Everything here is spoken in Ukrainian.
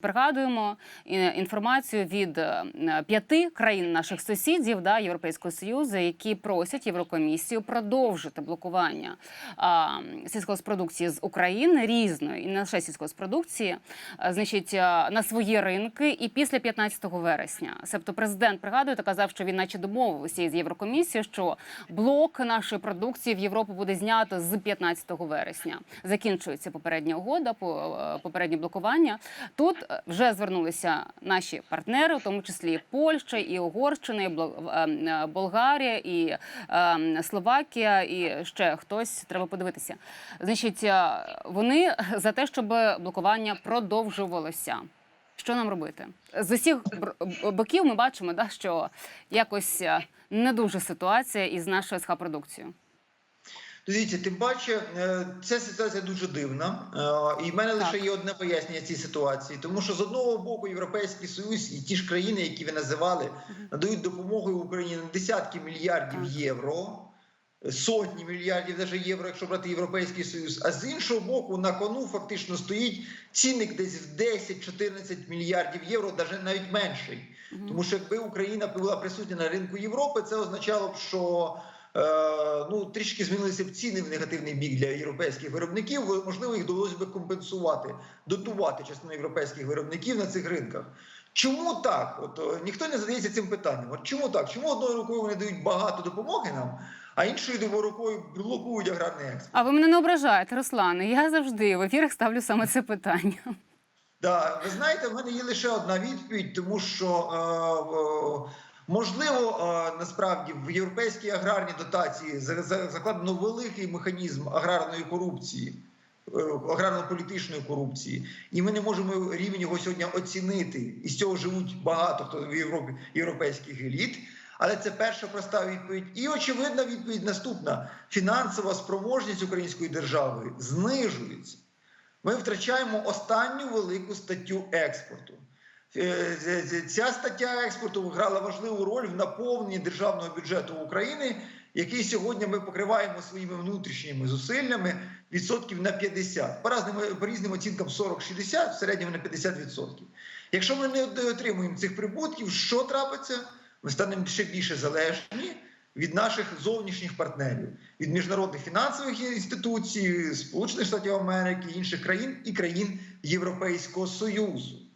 Пригадуємо е, інформацію від е, п'яти країн наших сусідів да, Європейського союзу, які просять Єврокомісію продовжити блокування а, сільськогоспродукції з України різної і не лише сільськогоспродукції, а, значить, а, на свої ринки і після 15 вересня. Себто президент пригадує та казав, що він, наче домовився з Єврокомісією, що блок нашої продукції в Європу буде знято з 15 вересня. Закінчується попередня угода, по- е, попереднє блокування. Тут е, вже звернулися наші партнери, в тому числі і Польща, і Угорщина, і е, е, Болгарія, і е, Словакія, і ще хтось треба подивитися. Значить, е, вони за те, щоб блокування продовжувалося. Що нам робити? З усіх боків ми бачимо, да, що якось е, не дуже ситуація із нашою схапродукцією. Дивіться, тим паче, ця ситуація дуже дивна, е, і в мене лише є одне пояснення цій ситуації. Тому що з одного боку Європейський Союз і ті ж країни, які ви називали, надають допомогу Україні на десятки мільярдів євро, сотні мільярдів навіть євро, якщо брати Європейський Союз. А з іншого боку, на кону фактично стоїть цінник десь в 10-14 мільярдів євро, навіть менший. Тому що якби Україна була присутня на ринку Європи, це означало б, що ну трішки змінилися б ціни в негативний бік для європейських виробників. Можливо, їх довелося би компенсувати, дотувати частину європейських виробників на цих ринках. Чому так? От е, ніхто не задається цим питанням. От чому так? Чому одною рукою вони дають багато допомоги нам, а іншою рукою блокують аграрний експорт? А ви мене не ображаєте, Руслане. Я завжди в ефірах ставлю саме це питання. Да, ви знаєте, в мене є лише одна відповідь, тому що е, е, можливо насправді в європейській аграрній дотації за- за- закладено великий механізм аграрної корупції, е, аграрно-політичної корупції, і ми не можемо рівень його сьогодні оцінити. І з цього живуть багато хто в Європі європейських еліт. Але це перша проста відповідь. І очевидна відповідь наступна: фінансова спроможність української держави знижується. Ми втрачаємо останню велику статтю експорту. Е, з- з- Ця стаття експорту грала важливу роль в наповненні державного бюджету України, який сьогодні ми покриваємо своїми внутрішніми зусиллями відсотків на 50. По різним, по різним оцінкам 40-60, в середньому на 50%. Якщо ми не отримуємо цих прибутків, що трапиться? Ми станемо ще більше залежні від наших зовнішніх партнерів, від міжнародних фінансових інституцій, Сполучених Штатів Америки, інших країн і країн Європейського Союзу.